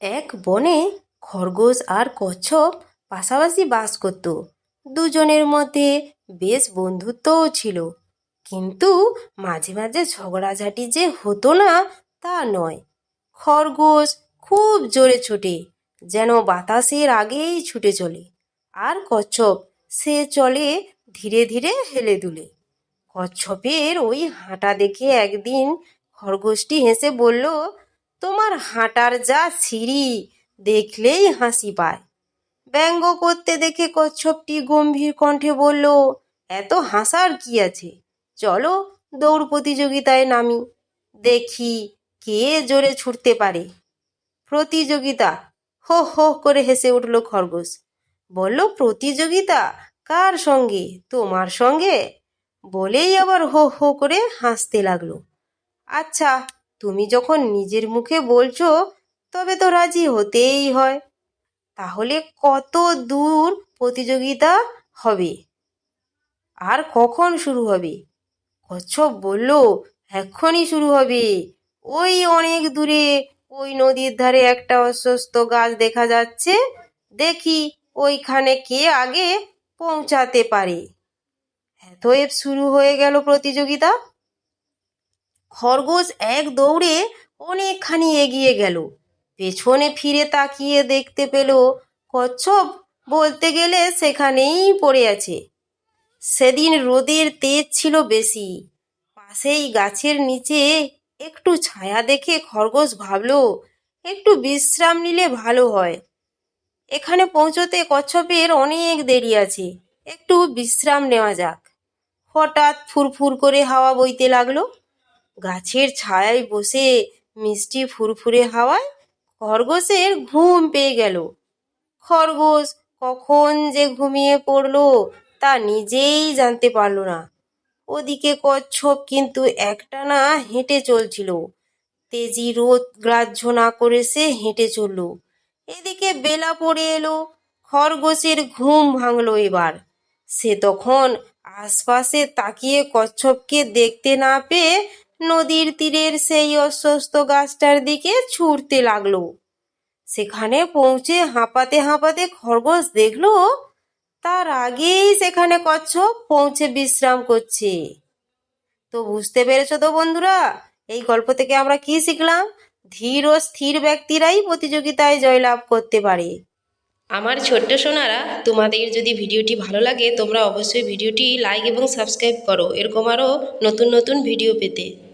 এক বনে খরগোশ আর কচ্ছপ পাশাপাশি বাস করত। দুজনের মধ্যে বেশ বন্ধুত্বও ছিল। কিন্তু মাঝে মাঝে ঝগড়াঝাটি যে হতো না, তা নয়। খরগোশ খুব জোরে ছোটে, যেন বাতাসের আগেই ছুটে চলে। আর কচ্ছপ সে চলে ধীরে ধীরে হেলে দুলে। কচ্ছপের ওই হাঁটা দেখে একদিন খরগোশটি হেসে বলল তোমার হাঁটার যা সিঁড়ি দেখলেই হাসি পায়। ব্যঙ্গ করতে দেখে কচ্ছপটি গম্ভীর কণ্ঠে বলল, এত হাসার কি আছে? চলো দৌড় প্রতিযোগিতায় নামি। দেখি কে জোরে ছুটতে পারে। প্রতিযোগিতা? হো হো করে হেসে উঠল খরগোশ। বলল, প্রতিযোগিতা? কার সঙ্গে? তোমার সঙ্গে? বলেই আবার হো হো করে হাসতে লাগল। আচ্ছা তুমি যখন নিজের মুখে বলছো, তবে তো রাজি হতেই হয়। তাহলে কত দূর প্রতিযোগিতা হবে? আর কখন শুরু হবে? কচ্ছপ বলল, এক্ষুনি শুরু হবে। ওই অনেক দূরে, ওই নদীর ধারে একটা অস্বস্ত গাছ দেখা যাচ্ছে। দেখি ওইখানে কে আগে পৌঁছাতে পারে। এতএব শুরু হয়ে গেল প্রতিযোগিতা। খরগোশ এক দৌড়ে অনেকখানি এগিয়ে গেল। পেছনে ফিরে তাকিয়ে দেখতে পেল, কচ্ছপ বলতে গেলে সেখানেই পড়ে আছে। সেদিন রোদের তেজ ছিল বেশি। পাশেই গাছের নিচে একটু ছায়া দেখে খরগোশ ভাবল, একটু বিশ্রাম নিলে ভালো হয়। এখানে পৌঁছতে কচ্ছপের অনেক দেরি আছে, একটু বিশ্রাম নেওয়া যাক। হঠাৎ ফুরফুর করে হাওয়া বইতে লাগল। গাছের ছায়ায় বসে মিষ্টি ফুরফুরে হাওয়ায় খরগোশের ঘুম পেয়ে গেল। খরগোশ কখন যে ঘুমিয়ে পড়ল তা নিজেই জানতে পারল না। ওদিকে কচ্ছপ কিন্তু একটানা হেঁটে চলছিল। তেজি রোদ গ্রাহ্য না করে সে হেঁটে চলল। এদিকে বেলা পড়ে এলো, খরগোশের ঘুম ভাঙলো এবার। সে তখন আশপাশে তাকিয়ে কচ্ছপকে দেখতে না পেয়ে নদীর তীরের সেই অস্বস্ত গাছটার দিকে ছুটতে লাগল। সেখানে পৌঁছে হাঁপাতে হাঁপাতে খরগোশ দেখল, তার আগেই সেখানে কচ্ছপ পৌঁছে বিশ্রাম করছে। তো বুঝতে পেরেছ তো বন্ধুরা, এই গল্প থেকে আমরা কি শিখলাম? ধীর ও স্থির ব্যক্তিরাই প্রতিযোগিতায় জয়লাভ করতে পারে। আমার ছোট্ট সোনারা, তোমাদের যদি ভিডিওটি ভালো লাগে, তোমরা অবশ্যই ভিডিওটি লাইক এবং সাবস্ক্রাইব করো। এরকম আরও নতুন নতুন ভিডিও পেতে।